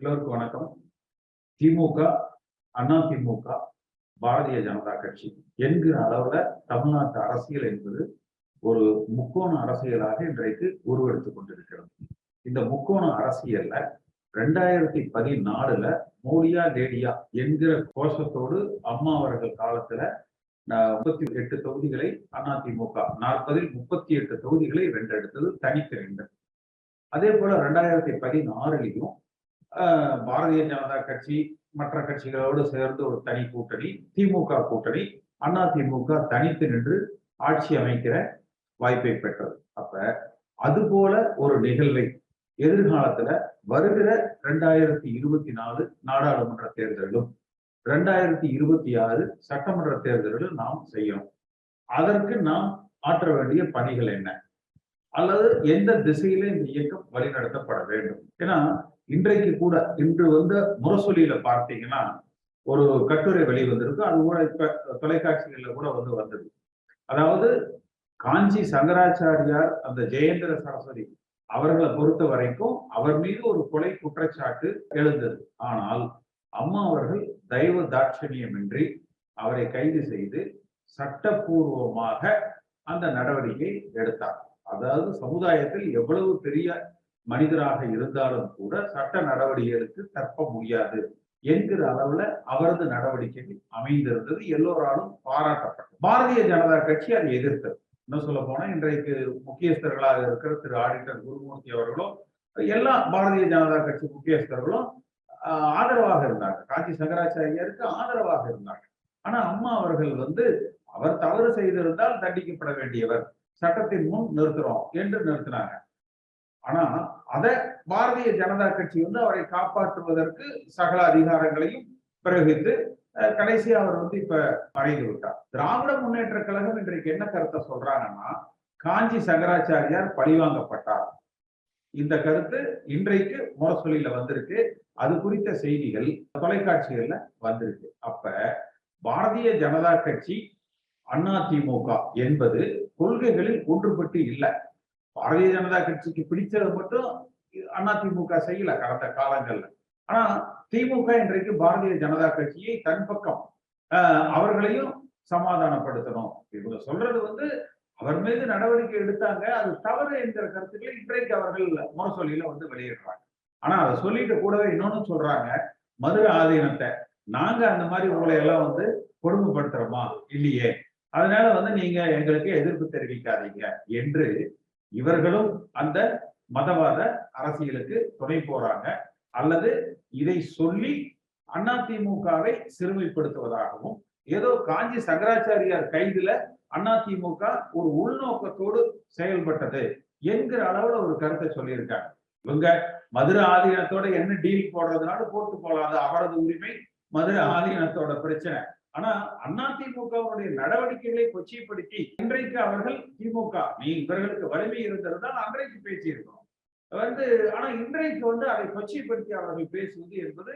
எல்லோருக்கும் வணக்கம். திமுக அண்ணா திமுக பாரதிய ஜனதா கட்சி என்கிற அளவுல தமிழ்நாட்டு அரசியல் என்பது ஒரு முக்கோண அரசியலாக இன்றைக்கு உருவெடுத்துக் கொண்டிருக்கிறது. இந்த முக்கோண அரசியல்ல ரெண்டாயிரத்தி பதினாலுல மோடியா லேடியா என்கிற கோஷத்தோடு அம்மா அவர்கள் காலத்துல முப்பத்தி எட்டு தொகுதிகளை அதிமுக நாற்பதில் முப்பத்தி எட்டு தொகுதிகளை வென்றெடுத்தது தனித்த வேண்டும் அதே போல ரெண்டாயிரத்தி பதினாறுலையும் பாரதிய ஜனதா கட்சி மற்ற கட்சிகளோடு சேர்ந்து ஒரு தனி கூட்டணி திமுக கூட்டணி அண்ணா திமுக தனித்து நின்று ஆட்சி அமைக்கிற வாய்ப்பை பெற்றது. அப்ப அது போல ஒரு நிகழ்வை எதிர்காலத்துல வருகிற ரெண்டாயிரத்தி இருபத்தி நாலு நாடாளுமன்ற தேர்தலிலும் ரெண்டாயிரத்தி இருபத்தி ஆறு சட்டமன்ற தேர்தலிலும் நாம் செய்யணும். அதற்கு நாம் ஆற்ற வேண்டிய பணிகள் என்ன? அல்லது எந்த திசையில இந்த இயக்கம் வழிநடத்தப்பட வேண்டும்? ஏன்னா இன்றைக்கு கூட இன்று வந்து முரசொலியில பார்த்தீங்கன்னா ஒரு கட்டுரை வெளிவந்திருக்கு. அது கூட இப்ப தொலைக்காட்சிகள்ல கூட வந்து வந்தது. அதாவது காஞ்சி சங்கராச்சாரியார் அந்த ஜெயேந்திர சரஸ்வதி அவர்களை பொறுத்த வரைக்கும் அவர் மீது ஒரு கொலை குற்றச்சாட்டு எழுந்தது. ஆனால் அம்மா அவர்கள் தெய்வ தாட்சணியமின்றி அவரை கைது செய்து சட்டப்பூர்வமாக அந்த நடவடிக்கை எடுத்தார். அதாவது சமுதாயத்தில் எவ்வளவு பெரிய மனிதராக இருந்தாலும் கூட சட்ட நடவடிக்கைகளுக்கு தற்ப முடியாது என்கிற அளவுல அவரது நடவடிக்கைகள் அமைந்திருந்தது. எல்லோராலும் பாராட்டப்பட்டது. பாரதிய ஜனதா கட்சி அதை எதிர்த்தது. இன்னும் சொல்ல போனா இன்றைக்கு முக்கியஸ்தர்களாக இருக்கிற திரு ஆடிட்டர் குருமூர்த்தி அவர்களும் எல்லா பாரதிய ஜனதா கட்சி முக்கியஸ்தர்களும் ஆதரவாக இருந்தாங்க. காஞ்சி சங்கராச்சாரியாருக்கு ஆதரவாக இருந்தாங்க. ஆனா அம்மா அவர்கள் வந்து அவர் தவறு செய்திருந்தால் தண்டிக்கப்பட வேண்டியவர். சட்டத்தின் முன் நிறுத்துறோம். என்று நிறுத்தினாங்க. ஆனா அத பாரதிய ஜனதா கட்சி வந்து அவரை காப்பாற்றுவதற்கு சகல அதிகாரங்களையும் பிரயோகித்து கடைசி அவர் வந்து இப்ப மறைந்து விட்டார். திராவிட முன்னேற்ற கழகம் இன்றைக்கு என்ன கருத்தை சொல்றாங்கன்னா காஞ்சி சங்கராச்சாரியார் பழிவாங்கப்பட்டார் இந்த கருத்து இன்றைக்கு முரசொலியில வந்திருக்கு. அது குறித்த செய்திகள் தொலைக்காட்சிகள்ல வந்திருக்கு. அப்ப பாரதிய ஜனதா கட்சி அதிமுக என்பது கொள்கைகளில் ஒன்றுபட்டு இல்லை. பாரதிய ஜனதா கட்சிக்கு பிடிச்சது மட்டும் அதிமுக செய்யல கடந்த காலங்கள்ல. ஆனா திமுக இன்றைக்கு பாரதிய ஜனதா கட்சியை தன் பக்கம் அவர்களையும் சமாதானப்படுத்தணும். இவங்க சொல்றது வந்து அவர் மீது நடவடிக்கை எடுத்தாங்க. அது தவறு என்கிற கருத்துக்களை இன்றைக்கு அவர்கள் முரசொலியில வந்து வெளியிடுறாங்க. ஆனா அதை சொல்லிட்டு கூடவே இன்னொன்னு சொல்றாங்க. மதுரை ஆதீனத்தை நாங்க அந்த மாதிரி உங்களை எல்லாம் வந்து கொடுமைப்படுத்துறோமா? இல்லையே. அதனால வந்து நீங்க எங்களுக்கு எதிர்ப்பு தெரிவிக்காதீங்க என்று இவர்களும் அந்த மதவாத அரசியலுக்கு துணை போறாங்க. அல்லது இதை சொல்லி அதிமுகவை சிறுமைப்படுத்துவதாகவும் ஏதோ காஞ்சி சங்கராச்சாரியார் கைதுல அதிமுக ஒரு உள்நோக்கத்தோடு செயல்பட்டது என்கிற அளவுல ஒரு கருத்தை சொல்லியிருக்காங்க. இவங்க மதுரை ஆதீனத்தோட என்ன டீல் போடுறதுனால போட்டு போகலாம். அது அவரது உரிமை மதுரை ஆதீனத்தோட பிரச்சனை. ஆனா அதிமுகவுடைய நடவடிக்கைகளை கொச்சைப்படுத்தி இன்றைக்கு அவர்கள் திமுக நீ இவர்களுக்கு வலிமை இருந்திருந்தால் அன்றைக்கு பேசியிருக்கோம் வந்து ஆனா இன்றைக்கு வந்து அதை கொச்சைப்படுத்தி அவர்கள் பேசுவது என்பது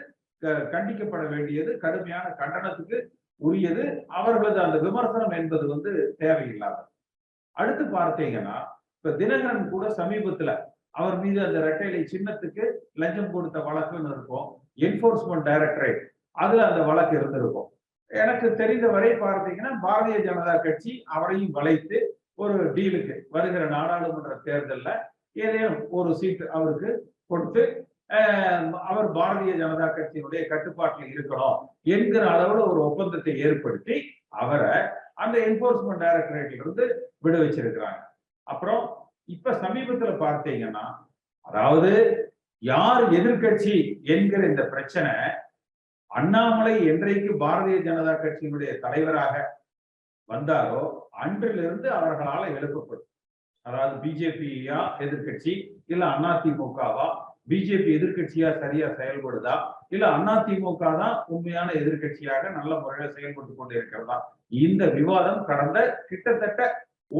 கண்டிக்கப்பட வேண்டியது கடுமையான கண்டனத்துக்கு உரியது. அவர்களது அந்த விமர்சனம் என்பது வந்து தேவையில்லாதது. அடுத்து பார்த்தீங்கன்னா இப்ப தினகரன் கூட சமீபத்துல அவர் மீது அந்த ரெட்டைலை சின்னத்துக்கு லஞ்சம் கொடுத்த வழக்குன்னு இருக்கும் என்போர்ஸ்மெண்ட் டைரக்டரேட் அதுல அந்த வழக்கு இருந்திருக்கும். எனக்கு தெரிந்தவரை பார்த்தீங்கன்னா பாரதிய ஜனதா கட்சி அவரையும் வளைத்து ஒரு டீலுக்கு வருகிற நாடாளுமன்ற தேர்தலில் ஏதேனும் ஒரு சீட்டு அவருக்கு கொடுத்து அவர் பாரதிய ஜனதா கட்சியினுடைய கட்டுப்பாட்டில் இருக்கணும் என்கிற அளவில் ஒரு ஒப்பந்தத்தை ஏற்படுத்தி அவரை அந்த என்போர்ஸ்மெண்ட் டைரக்டரேட்ல இருந்து விடுவிச்சிருக்கிறாங்க அப்புறம் இப்ப சமீபத்துல பார்த்தீங்கன்னா அதாவது யார் எதிர்கட்சி என்கிற இந்த பிரச்சனை அண்ணாமலை என்றைக்கு பாரதிய ஜனதா கட்சியினுடைய தலைவராக வந்தாரோ அன்றிலிருந்து அவர்களால் எழுப்பப்படும். அதாவது பிஜேபியா எதிர்கட்சி இல்ல அதிமுகவா? பிஜேபி எதிர்கட்சியா சரியா செயல்படுதா? இல்ல அதிமுக தான் உண்மையான எதிர்கட்சியாக நல்ல முறையில செயல்பட்டு கொண்டு இருக்கிறதா இந்த விவாதம் கடந்த கிட்டத்தட்ட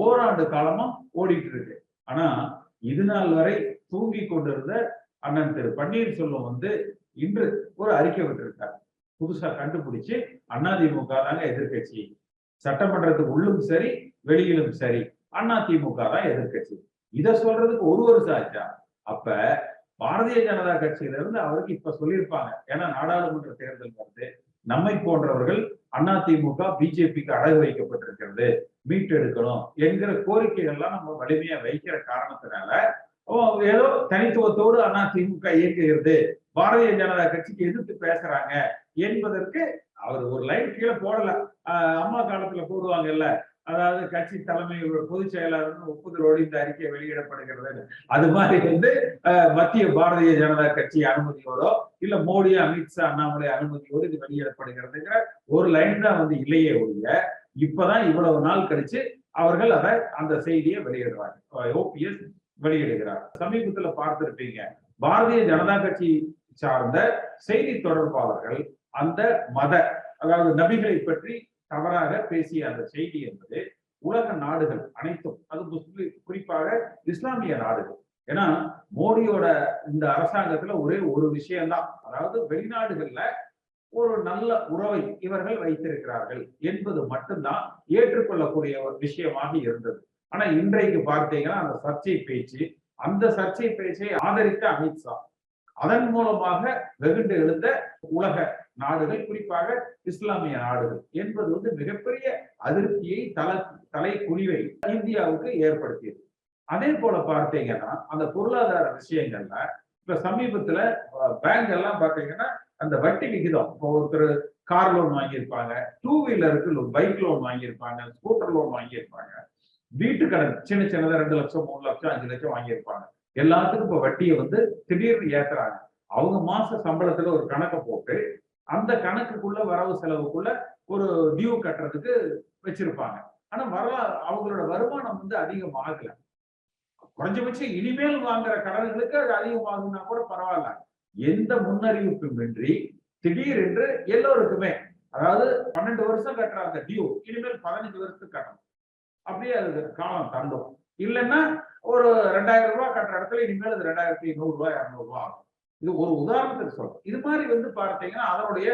ஓராண்டு காலமா ஓடிட்டு இருக்கு. ஆனா இது நாள் வரை தூங்கி கொண்டிருந்த அண்ணன் திரு. பன்னீர்செல்வம் வந்து இன்று ஒரு அறிக்கை விட்டிருக்காங்க புதுசா கண்டுபிடிச்சு அதிமுக தாங்க எதிர்கட்சி சட்டமன்றத்துக்கு உள்ளும் சரி வெளியிலும் சரி அதிமுக தான் எதிர்கட்சி இதை சொல்றதுக்கு ஒரு வருஷம் ஆச்சா? அப்ப பாரதிய ஜனதா கட்சியில இருந்து அவருக்கு இப்ப சொல்லியிருப்பாங்க. ஏன்னா நாடாளுமன்ற தேர்தல் வந்து நம்மை போன்றவர்கள் அதிமுக பிஜேபிக்கு அடகு வைக்கப்பட்டிருக்கிறது. மீட்டெடுக்கணும் என்கிற கோரிக்கைகள்லாம் நம்ம வலிமையா வைக்கிற காரணத்தினால ஏதோ தனித்துவத்தோடு அதிமுக இயங்குகிறது. பாரதிய ஜனதா கட்சிக்கு எதிர்த்து பேசுறாங்க என்பதற்கு அவர் ஒரு லைன் கீழே போடல. அம்மா காலத்துல போடுவாங்கல்ல. அதாவது கட்சி தலைமை பொதுச் செயலாளர் ஒப்புதலோடு இந்த அறிக்கை வெளியிடப்படுகிறது அது மாதிரி வந்து ஆஹ் மத்திய பாரதிய ஜனதா கட்சி அனுமதியோடோ இல்ல மோடி அமித்ஷா அண்ணாமலை அனுமதியோடு இது வெளியிடப்படுகிறதுங்கிற ஒரு லைன் தான் வந்து இல்லையே ஒழிய இப்பதான் இவ்வளவு நாள் கழிச்சு அவர்கள் அதை அந்த செய்தியை வெளியிடுறாங்க. ஓபிஎஸ் வெளியிடுகிறார். சமீபத்துல பார்த்திருப்பீங்க. பாரதிய ஜனதா கட்சி சார்ந்த செய்தி தொடர்பாளர்கள் அந்த மத அதாவது நபிகளை பற்றி தவறாக பேசிய அந்த செய்தி என்பது உலக நாடுகள் அனைத்தும் அது முஸ்லிம் குறிப்பாக இஸ்லாமிய நாடுகள். ஏன்னா மோடியோட இந்த அரசாங்கத்துல ஒரே ஒரு விஷயம்தான். அதாவது வெளிநாடுகள்ல ஒரு நல்ல உறவை இவர்கள் வைத்திருக்கிறார்கள் என்பது மட்டும்தான் ஏற்றுக்கொள்ளக்கூடிய ஒரு விஷயமாக இருந்தது. ஆனா இன்றைக்கு பார்த்தீங்கன்னா அந்த சர்ச்சை பேச்சு அந்த சர்ச்சை பேச்சை ஆதரித்த அமித்ஷா அதன் மூலமாக வெகுண்டு எழுந்த உலக நாடுகள் குறிப்பாக இஸ்லாமிய நாடுகள் என்பது வந்து மிகப்பெரிய அதிருப்தியை தலை தலை குறிவை இந்தியாவுக்கு ஏற்படுத்தியது. அதே போல பார்த்தீங்கன்னா அந்த பொருளாதார விஷயங்கள்ல இப்ப சமீபத்துல பேங்க் எல்லாம் பாத்தீங்கன்னா அந்த வட்டி விகிதம் இப்போ ஒருத்தர் கார் லோன் வாங்கியிருப்பாங்க டூ வீலருக்கு பைக் லோன் வாங்கியிருப்பாங்க ஸ்கூட்டர் லோன் வாங்கியிருப்பாங்க. வீட்டு கடன் சின்ன சின்னதா ரெண்டு லட்சம் மூணு லட்சம் அஞ்சு லட்சம் வாங்கியிருப்பாங்க. எல்லாத்துக்கும் இப்ப வட்டியை வந்து திடீர்னு ஏத்துறாங்க. அவங்க மாச சம்பளத்துல ஒரு கணக்கை போட்டு அந்த கணக்குக்குள்ள வரவு செலவுக்குள்ள ஒரு டியூ கட்டுறதுக்கு வச்சிருப்பாங்க. ஆனா வரலா அவங்களோட வருமானம் வந்து அதிகமாகல. குறைஞ்சபட்சம் இனிமேல் வாங்குற கடன்களுக்கு அது அதிகமாகும்னா கூட பரவாயில்ல. எந்த முன்னறிவிப்பும் இன்றி திடீரென்று எல்லோருக்குமே அதாவது பன்னெண்டு வருஷம் கட்டுற அந்த டியூ இனிமேல் பதினஞ்சு வருஷத்துக்கு கட்டணும். அப்படியே அது காலம் தண்டும் இல்லைன்னா ஒரு ரெண்டாயிரம் ரூபாய் கட்டுற இடத்துல இனிமேல் அது ரெண்டாயிரத்தி நூறுரூவா இரநூறுவா இரநூறு ஆகும். இது ஒரு உதாரணத்துக்கு சொல்றேன் இது மாதிரி வந்து பார்த்தீங்கன்னா அதனுடைய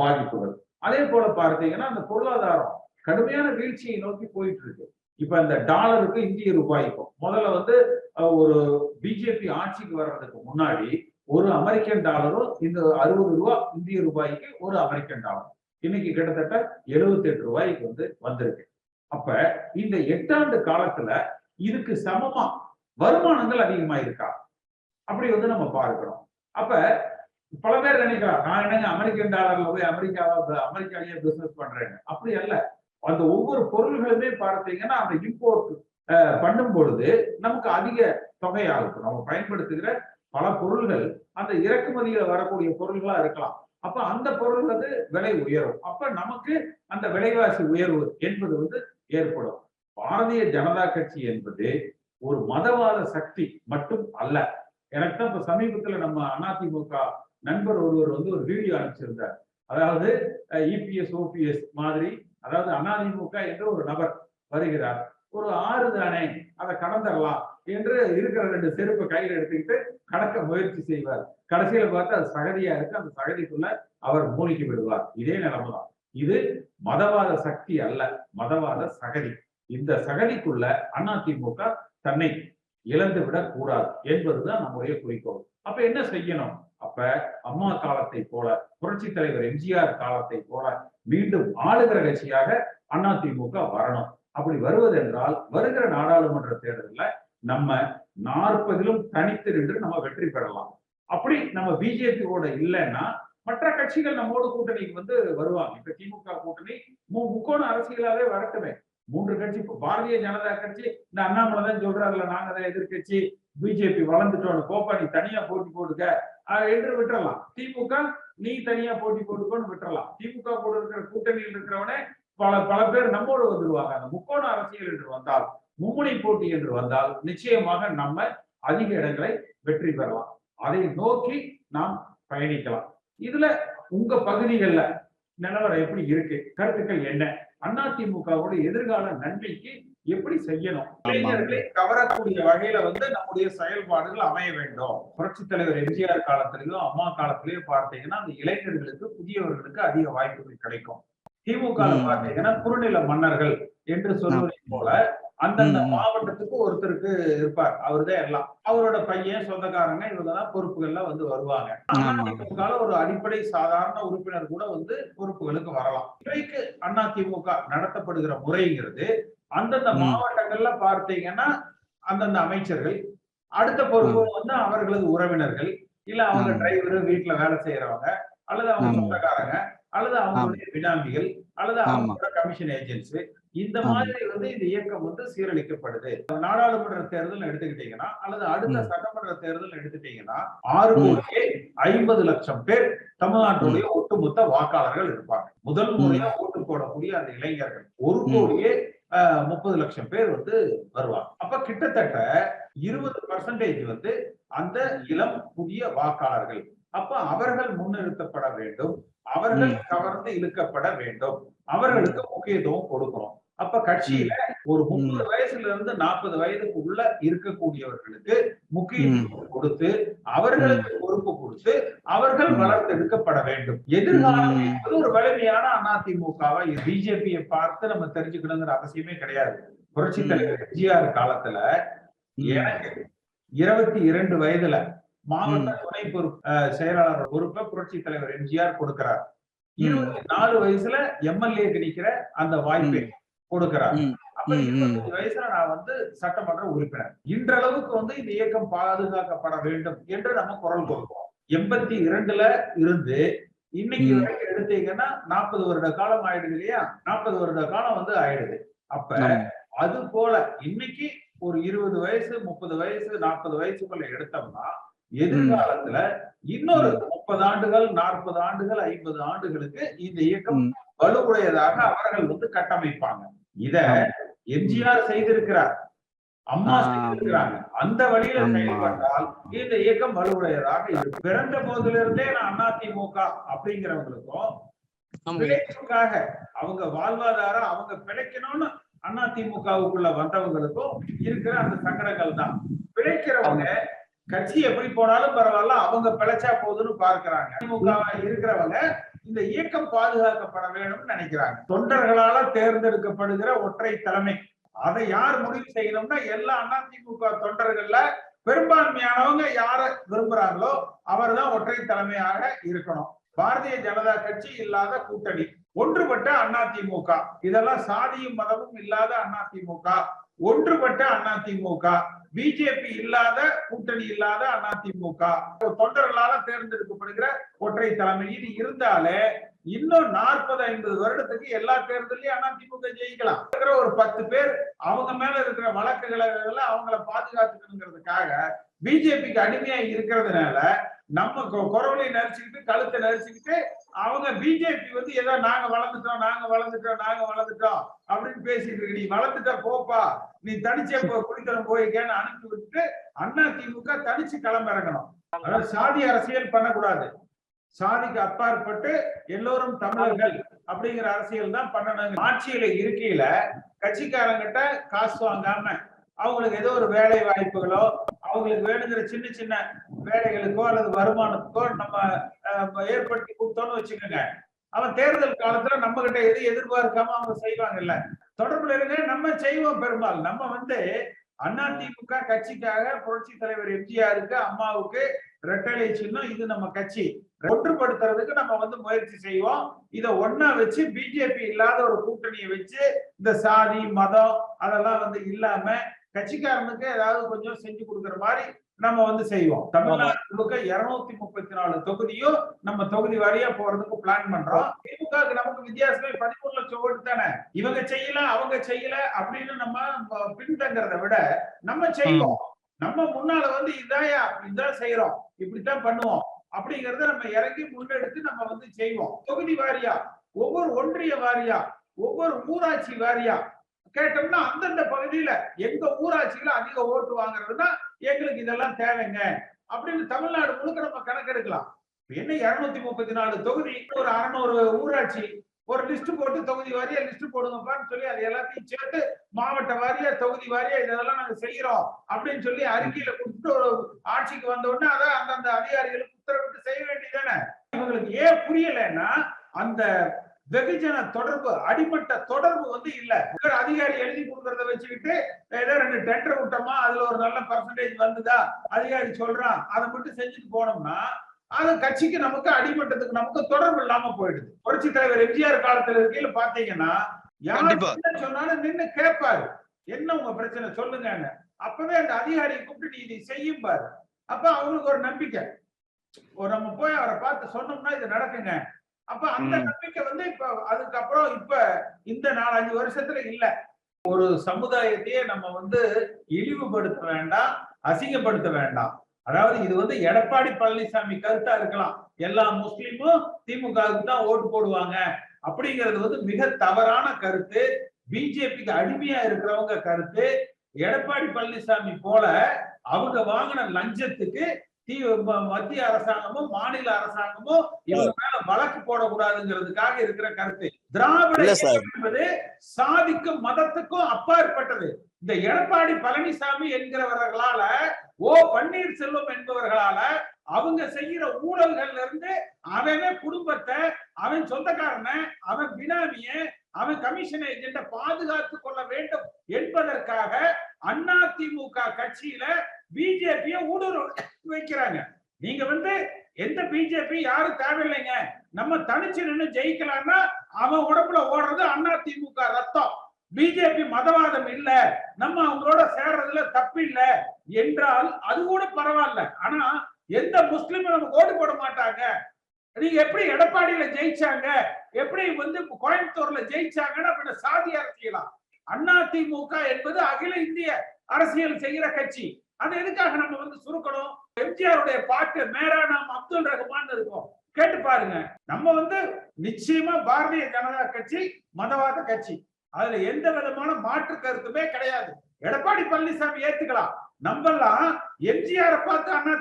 பாதிப்புகள். அதே போல பார்த்தீங்கன்னா அந்த பொருளாதாரம் கடுமையான வீழ்ச்சியை நோக்கி போயிட்டு இருக்கு இப்ப இந்த டாலருக்கு இந்திய ரூபாய்க்கும் முதல்ல வந்து ஒரு பிஜேபி ஆட்சிக்கு வர்றதுக்கு முன்னாடி ஒரு அமெரிக்கன் டாலரும் இந்த அறுபது ரூபா இந்திய ரூபாய்க்கு ஒரு அமெரிக்கன் டாலர். இன்னைக்கு கிட்டத்தட்ட 78 எட்டு ரூபாய்க்கு வந்து வந்திருக்கு. அப்ப இந்த எட்டாண்டு காலத்துல இதுக்கு சமமா வருமானங்கள் அதிகமா இருக்கா அப்படி வந்து நம்ம பார்க்கிறோம். அப்ப பல பேர் நினைக்கலாம் நான் என்னங்க அமெரிக்கன் டாலர்ல போய் அமெரிக்காவை அமெரிக்காலேயே பிசினஸ் பண்றேன்னு. அப்படி அல்ல. அந்த ஒவ்வொரு பொருள்களுமே பார்த்தீங்கன்னா அந்த இம்போர்ட் பண்ணும் பொழுது நமக்கு அதிக தொகையாகும் நம்ம பயன்படுத்துகிற பல பொருள்கள் அந்த இறக்குமதியில வரக்கூடிய பொருள்களா இருக்கலாம். அப்ப அந்த பொருள் வந்து விலை உயரும். அப்ப நமக்கு அந்த விலைவாசி உயர்வு என்பது வந்து ஏற்படும். பாரதிய ஜனதா கட்சி என்பது ஒரு மதவாத சக்தி மட்டும் அல்ல. எனக்கு தான் இப்ப சமீபத்துல நம்ம அதிமுக நண்பர் ஒருவர் வந்து ஒரு வீடியோ அனுப்பிச்சிருந்தார். அதாவது இபிஎஸ் ஓபிஎஸ் மாதிரி அதாவது அதிமுக என்ற ஒரு நபர் வருகிறார். ஒரு ஆறு தானே அதை கடந்துடலாம் என்று இருக்கிற ரெண்டு செருப்பை கையில் எடுத்துக்கிட்டு கடக்க முயற்சி செய்வார். கடைசியில பார்த்து அது சகதியா இருக்கு. அந்த சகதிக்குள்ள அவர் மூழ்கி விடுவார். இதே நிலைமைதான். இது மதவாத சக்தி அல்ல மதவாத சகதி. இந்த சகதிக்குள்ள அதிமுக தன்னை இழந்து விடக் கூடாது என்பதுதான் நம்முடைய குறிக்கோள். அப்ப என்ன செய்யணும்? அப்ப அம்மா காலத்தை போல புரட்சி தலைவர் எம்ஜிஆர் காலத்தை போல மீண்டும் ஆளுகிற கட்சியாக அதிமுக வரணும். அப்படி வருவதென்றால் வருகிற நாடாளுமன்ற தேர்தலில் நம்ம நாற்பதிலும் தனித்து நின்று நம்ம வெற்றி பெறலாம். அப்படி நம்ம பிஜேபியோட இல்லைன்னா மற்ற கட்சிகள் நம்மோட கூட்டணிக்கு வந்து வருவாங்க. இப்ப திமுக கூட்டணி மு- முக்கோண அரசியலாவே வரட்டுமே. மூன்று கட்சி பாரதிய ஜனதா கட்சி இந்த அண்ணாமலை தான் சொல்றாருல நாங்க தான் எதிர்கட்சி பிஜேபி வளர்ந்துட்டோம் கோப்பா நீ தனியா போட்டி போட்டுக்க என்று விட்டுறலாம். திமுக நீ தனியா போட்டி போட்டுக்கோன்னு விட்டுறலாம். திமுக கூட இருக்கிற கூட்டணியில் இருக்கிறவனே பல பல பேர் நம்மோடு வந்துடுவாங்க அந்த முக்கோண அரசியல் என்று வந்தால் மும்முனை போட்டி என்று வந்தால் நிச்சயமாக நம்ம அதிக இடங்களை வெற்றி பெறலாம். அதை நோக்கி நாம் பயணிக்கலாம். இதுல உங்க பகுதிகளில் நிலவரம் எப்படி இருக்கு? கருத்துக்கள் என்ன? அதிமுகவோட எதிர்கால நன்மைக்கு எப்படி செய்யணும்? இளைஞர்களை கவரக்கூடிய வகையில வந்து நம்முடைய செயல்பாடுகள் அமைய வேண்டும். புரட்சி தலைவர் எம்ஜிஆர் காலத்திலேயும் அம்மா காலத்திலேயும் பார்த்தீங்கன்னா அந்த இளைஞர்களுக்கு புதியவர்களுக்கு அதிக வாய்ப்புகள் கிடைக்கும். திமுக ம். பாத்தீங்கன்னா குறுநில மன்னர்கள் என்று சொல்வதை போல அந்தந்த. மாவட்டத்துக்கு ஒருத்தருக்கு இருப்பார் அவர்தான் எல்லாம் அவரோட பையன் சொந்தக்காரங்க இவங்கதான் பொறுப்புகள்ல வந்து வருவாங்க. அதிமுக ஒரு அடிப்படை சாதாரண உறுப்பினர் கூட வந்து பொறுப்புகளுக்கு வரலாம் இன்றைக்கு அதிமுக நடத்தப்படுகிற முறைங்கிறது அந்தந்த. மாவட்டங்கள்ல பார்த்தீங்கன்னா அந்தந்த அமைச்சர்கள் அடுத்த பொறுப்பு வந்து அவர்களது உறவினர்கள் இல்ல அவங்க. டிரைவர் வீட்டுல வேலை செய்யறவங்க அல்லது அவங்க. சொந்தக்காரங்க அல்லது அவங்களுடைய பினாமிகள் அல்லது. அவங்களோட கமிஷன் ஏஜென்ட்ஸ் இந்த. மாதிரி வந்து இந்த இயக்கம் வந்து சீரழிக்கப்படுது நாடாளுமன்ற தேர்தல் எடுத்துக்கிட்டீங்கன்னா அல்லது அடுத்த. சட்டமன்ற தேர்தல் எடுத்துட்டீங்கன்னா ஆறு. கோடியே ஐம்பது லட்சம் பேர் தமிழ்நாட்டுடைய ஒட்டுமொத்த வாக்காளர்கள் இருப்பாங்க முதல் முறையா ஓட்டு போடக்கூடிய அந்த இளைஞர்கள் ஒரு. கோடியே முப்பது லட்சம் பேர் வந்து வருவாங்க அப்ப கிட்டத்தட்ட இருபது பர்சன்டேஜ் வந்து அந்த இளம் புதிய வாக்காளர்கள் அப்ப அவர்கள் முன்னிறுத்தப்பட வேண்டும் அவர்கள். கவர்ந்து இழுக்கப்பட வேண்டும் அவர்களுக்கு முக்கியத்துவம் கொடுக்கணும் அப்ப கட்சியில ஒரு முப்பது வயசுல இருந்து நாற்பது வயதுக்கு உள்ள இருக்கக்கூடியவர்களுக்கு முக்கியத்துவம் கொடுத்து அவர்களுக்கு பொறுப்பு கொடுத்து அவர்கள். வளர்த்தெடுக்கப்பட வேண்டும். எதிர்காலம். என்பது ஒரு வலிமையான அதிமுகவை பிஜேபியை பார்த்து நம்ம தெரிஞ்சுக்கணுங்கிற அவசியமே கிடையாது. புரட்சி. தலைவர் எம்ஜிஆர் காலத்துல எனக்கு இருபத்தி இரண்டு வயதுல மாவட்ட துணை பொறுப்பு செயலாளர் பொறுப்பை புரட்சி தலைவர் எம்ஜிஆர் கொடுக்கிறார். இருபத்தி நாலு வயசுல எம்எல்ஏக்கு நிக்கிற அந்த வாய்ப்பை கொடுக்கிறார். அப்ப. இருபத்தஞ்சு வயசுல நான் வந்து சட்டமன்ற உறுப்பினர் இன்றளவுக்கு வந்து இந்த இயக்கம் பாதுகாக்கப்பட வேண்டும் என்று நம்ம குரல் கொடுக்கிறோம் எண்பத்தி இரண்டுல இருந்து இன்னைக்கு. வரைக்கும் எடுத்தீங்கன்னா நாற்பது வருட காலம் ஆயிடுது இல்லையா நாற்பது வருட காலம் வந்து ஆயிடுது அப்ப. அது போல இன்னைக்கு ஒரு இருபது வயசு முப்பது வயசு நாற்பது வயசுக்குள்ள எடுத்தோம்னா எதிர்காலத்துல இன்னொரு முப்பது ஆண்டுகள் நாற்பது ஆண்டுகள் ஐம்பது ஆண்டுகளுக்கு இந்த இயக்கம். வலுவுடையதாக அவர்கள் வந்து கட்டமைப்பாங்க இத எம்ஜிஆர் செய்திருக்கிறார் அம்மா. செய்திருக்கிறாங்க அந்த வழியில. செயல்பட்டால் இந்த இயக்கம் வலுவுடையதாக இருக்கும் பிறந்த போதிலிருந்தே நான் அதிமுக அப்படிங்கிறவங்களுக்கும். பிழைப்புக்காக அவங்க வாழ்வாதாரம் அவங்க பிழைக்கணும்னு அதிமுகவுக்குள்ள வந்தவங்களுக்கும் இருக்கிற அந்த சங்கடங்கள் தான் பிழைக்கிறவங்க கட்சி எப்படி போனாலும் பரவாயில்ல அவங்க பிழைச்சா போதுன்னு பார்க்கிறாங்க திமுக இருக்கிறவங்க இந்த இயக்கம் பாதுகாக்கப்பட வேணும்னு நினைக்கிறாங்க. தொண்டர்களால தேர்ந்தெடுக்கப்படுகிற ஒற்றை தலைமை. அதை யார் முடிவு செய்யணும்னா எல்லா அதிமுக தொண்டர்கள்ல பெரும்பான்மையானவங்க யார விரும்புறாங்களோ அவர்தான் ஒற்றை தலைமையாக இருக்கணும். பாரதிய ஜனதா கட்சி இல்லாத கூட்டணி. ஒன்றுபட்ட அதிமுக இதெல்லாம் சாதியும் மதமும் இல்லாத அதிமுக ஒன்றுபட்ட அதிமுக பிஜேபி இல்லாத கூட்டணி இல்லாத அதிமுக. தொண்டர்களால தேர்ந்தெடுக்கப்படுகிற ஒற்றை தலைமை இது இருந்தாலே இன்னும் நாற்பது ஐம்பது வருடத்துக்கு எல்லா தேர்தலையும் அதிமுக ஜெயிக்கலாம். இருக்கிற ஒரு பத்து பேர் அவங்க மேல இருக்கிற வழக்குகளை அவங்கள பாதுகாத்துக்கணுங்கிறதுக்காக பிஜேபிக்கு அடிமையா இருக்கிறதுனால நம்ம கொ- குரவலை நரிச்சுக்கிட்டு கழுத்தை நரிச்சுக்கிட்டு அவங்க பிஜேபி வந்து ஏதோ நாங்க வளர்ந்துட்டோம் நாங்க வளர்ந்துட்டோம் நாங்க வளர்ந்துட்டோம் அப்படின்னு பேசிட்டு இருக்கு நீ வளர்ந்துட்டா போப்பா. நீ தனிச்சே குடித்தனம் போயிருக்கேன்னு அனுப்பி விட்டுட்டு அண்ணா திமுக தனிச்சு களமிறங்கணும். அதாவது சாதி அரசியல் பண்ணக்கூடாது. சாதிக்கு அப்பாற்பட்டு எல்லோரும் தமிழர்கள் அப்படிங்கிற அரசியல் தான் பண்ணணும் ஆட்சியில இருக்கையில கட்சிக்காரங்கிட்ட காசு வாங்காம அவங்களுக்கு ஏதோ ஒரு வேலை வாய்ப்புகளோ அவங்களுக்கு வேணுங்கிற சின்ன சின்ன வேலைகளுக்கோ அல்லது வருமானத்துக்கோ நம்ம அஹ், ஏற்படுத்தி கொடுத்தோம்னு வச்சுக்கோங்க. அவன் தேர்தல் காலத்துல நம்ம கிட்ட எது எதிர்பார்க்காம அவங்க செய்வாங்கல்ல. தொடர்புல இருங்க நம்ம செய்வோம் பெரும்பாலும் நம்ம வந்து அண்ணா திமுக கட்சிக்காக புரட்சி தலைவர் எம்ஜிஆருக்கு அம்மாவுக்கு ரெட்டலை சின்னம் இது நம்ம கட்சி. ஒன்றுபடுத்துறதுக்கு நம்ம வந்து முயற்சி செய்வோம். இத ஒன்னா வச்சு பிஜேபி இல்லாத ஒரு கூட்டணியை வச்சு இந்த சாதி மதம் அதெல்லாம் வந்து இல்லாம கட்சிக்காரனுக்கு ஏதாவது கொஞ்சம் செஞ்சு கொடுக்குற மாதிரி நம்ம வந்து செய்வோம். தமிழ்நாடு முழுக்க இருநூத்தி முப்பத்தி நாலு தொகுதியும் நம்ம தொகுதி வாரியா போறதுக்கு பிளான் பண்றோம். திமுகவுக்கு நமக்கு வித்தியாசமே பதிமூணு லட்சம் ஓட்டு தானே. இவங்க செய்யல அவங்க செய்யல அப்படின்னு நம்ம பின்தங்கறதை விட நம்ம செய்வோம். நம்ம முன்னால வந்து இதாயா இதான் செய்யறோம் இப்படித்தான் பண்ணுவோம். அப்படிங்கறத நம்ம இறங்கி முன்னெடுத்து நம்ம வந்து செய்வோம். தொகுதி வாரியா ஒவ்வொரு ஒன்றிய வாரியா ஒவ்வொரு ஊராட்சி வாரியா கேட்டோம்னா அந்தந்த பகுதியில எங்க ஊராட்சியில அதிக ஓட்டு வாங்குறதுன்னா எங்களுக்கு இதெல்லாம் தேவைங்க. அப்படின்னு தமிழ்நாடு முழுக்க நம்ம கணக்கெடுக்கலாம். என்ன இருநூத்தி முப்பத்தி நாலு தொகுதி ஒரு அறநூறு ஊராட்சி ஒரு லிஸ்ட் போட்டு தொகுதி வாரியா லிஸ்ட் போடுங்கப்பான்னு சொல்லி அது எல்லாத்தையும் சேர்த்து மாவட்ட வாரியா தொகுதி வாரியா இதெல்லாம் நாங்க செய்யறோம் அப்படின்னு சொல்லி அறிக்கையில கொடுத்துட்டு ஒரு ஆட்சிக்கு வந்த உடனே அதை அந்தந்த அதிகாரிகளுக்கு உத்தரவிட்டு செய்ய வேண்டியதானே இவங்களுக்கு ஏன் புரியலைன்னா அந்த வெகுஜன தொடர்பு அடிமட்ட தொடர்பு வந்து இல்ல. ஒரு அதிகாரி எழுதி கொடுக்கறத வச்சுக்கிட்டு ஏதோ ரெண்டு டெண்டர் விட்டோமா அதுல ஒரு நல்ல பர்சன்டேஜ் வந்துதா அதிகாரி சொல்றான் அதை மட்டும் செஞ்சுட்டு போனோம்னா அது கட்சிக்கு நமக்கு அடிமட்டத்துக்கு நமக்கு தொடர்பு இல்லாம போயிடுது. புரட்சி தலைவர் எம்ஜிஆர் காலத்துல இருக்கையில பாத்தீங்கன்னா யார் சொன்னாலும் நின்னு கேட்பாரு. என்ன உங்க பிரச்சனை சொல்லுங்க அப்பவே அந்த அதிகாரியை கூப்பிட்டு நீ இதை செய்யும் பாரு. அப்ப அவங்களுக்கு ஒரு நம்பிக்கை. ஒரு நம்ம போய் அவரை பார்த்து சொன்னோம்னா இது நடக்குங்க. அப்ப அந்த. நம்பிக்கை வந்து இப்ப அதுக்கப்புறம் இப்ப இந்த நாலஞ்சு வருஷத்துல இல்ல. ஒரு சமுதாயத்தையே நம்ம வந்து இழிவுபடுத்த வேண்டாம் அசிங்கப்படுத்த வேண்டாம். அதாவது இது வந்து எடப்பாடி பழனிசாமி கருத்தா இருக்கலாம். எல்லா முஸ்லிமும் திமுகவுக்கு தான் ஓட்டு போடுவாங்க. அப்படிங்கிறது வந்து மிக தவறான கருத்து. பிஜேபிக்கு அடிமையா இருக்கிறவங்க கருத்து. எடப்பாடி பழனிசாமி போல அவங்க வாங்கின லஞ்சத்துக்கு மத்திய அரசாங்கமும் மாநில அரசாங்கமும் இவங்க மேல வழக்கு போடக்கூடாதுங்கிறதுக்காக இருக்கிற கருத்து. திராவிட என்பது சாதிக்கும் மதத்துக்கும் அப்பாற்பட்டது. இந்த எடப்பாடி பழனிசாமி என்கிறவர்களால ஓ பன்னீர்செல்வம் என்பவர்களால அவங்க செய்யற ஊழல்கள்ல இருந்து அவன் குடும்பத்தை அவன் சொந்தக்காரனை அவன் பினாமிய அவன் கமிஷன் ஏஜென்ட பாதுகாத்து கொள்ள வேண்டும் என்பதற்காக அண்ணா திமுக கட்சியில பிஜேபிய ஊடுருவ வைக்கிறாங்க. நீங்க வந்து எந்த பிஜேபி யாரும் தேவையில்லைங்க. நம்ம தனிச்சு நின்று ஜெயிக்கலாம்னா அவன் உடம்புல ஓடுறது அண்ணா திமுக ரத்தம். பிஜேபி மதவாதம் இல்ல. நம்ம அவங்களோட சேர்றதுல தப்பு இல்ல. என்றால் அது கூட பரவாயில்ல. ஆனா எந்த முஸ்லீமும் நமக்கு ஓட்டு போட மாட்டாங்க. நீங்க எப்படி எடப்பாடியில ஜெயிச்சாங்க? எப்படி வந்து கோயம்புத்தூர்ல ஜெயிச்சாங்கன்னு அப்படி சாதி அரசியலாம் அண்ணா திமுக என்பது அகில இந்திய அரசியல் செய்கிற கட்சி. அது எதுக்காக நம்ம வந்து சுருக்கணும்? எம்ஜிஆருடைய பாட்டு மேரா நாம் அப்துல் ரஹ்மான் இருக்கும். கேட்டு பாருங்க. நம்ம வந்து நிச்சயமா பாரதிய ஜனதா கட்சி மதவாத கட்சி. அதுல எந்த விதமான மாற்று கருத்துமே கிடையாது. எடப்பாடி பழனிசாமி ஏத்துக்கலாம். நம்மெல்லாம் எம்ஜிஆரை பார்த்து அண்ணா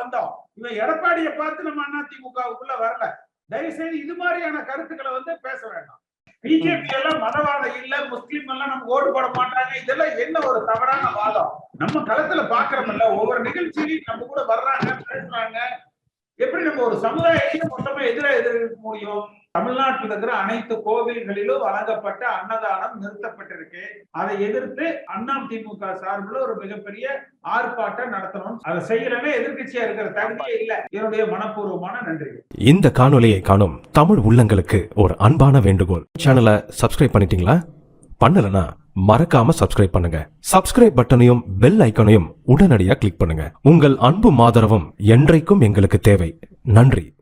வந்தோம். இவன் எடப்பாடியை பார்த்து நம்ம அண்ணா திமுகவுக்குள்ள வரல. தயவு செய்து இது மாதிரியான கருத்துக்களை வந்து பேச வேண்டாம். பிஜேபி எல்லாம் மதவாதம் இல்ல முஸ்லீம் எல்லாம் நம்ம ஓட்டு போட மாட்டாங்க. இதெல்லாம் என்ன ஒரு தவறான வாதம்? நம்ம களத்துல பாக்குறோம்ல ஒவ்வொரு நிகழ்ச்சியிலையும் நம்ம கூட வர்றாங்க பேசுறாங்க. எப்படி நம்ம ஒரு சமுதாயத்தையும் மொத்தமா எதிராக எதிர்க்க முடியும்? தமிழ்நாட்டில் இருக்கிற அனைத்து கோவில்களிலும் வழங்கப்பட்ட அன்னதானம் நிறுத்தப்பட்டிருக்கு. அதை எதிர்த்து அண்ணா திமுக சார்பில் ஒரு மிகப்பெரிய ஆர்ப்பாட்டம் நடத்தணும் அதை செய்யலன்னா எதிர்கட்சியா இருக்கிற தகுதியே இல்ல. என்னுடைய மனப்பூர்வமான நன்றி. இந்த காணொலியை காணும் தமிழ் உள்ளங்களுக்கு ஒரு அன்பான வேண்டுகோள். சேனலை சப்ஸ்கிரைப் பண்ணிட்டீங்களா? பண்ணலனா மறக்காம சப்ஸ்கிரைப் பண்ணுங்க. சப்ஸ்கிரைப் பட்டனையும் பெல் ஐக்கனையும் உடனடியாக கிளிக் பண்ணுங்க. உங்கள் அன்பும் ஆதரவும் என்றைக்கும் எங்களுக்கு தேவை. நன்றி.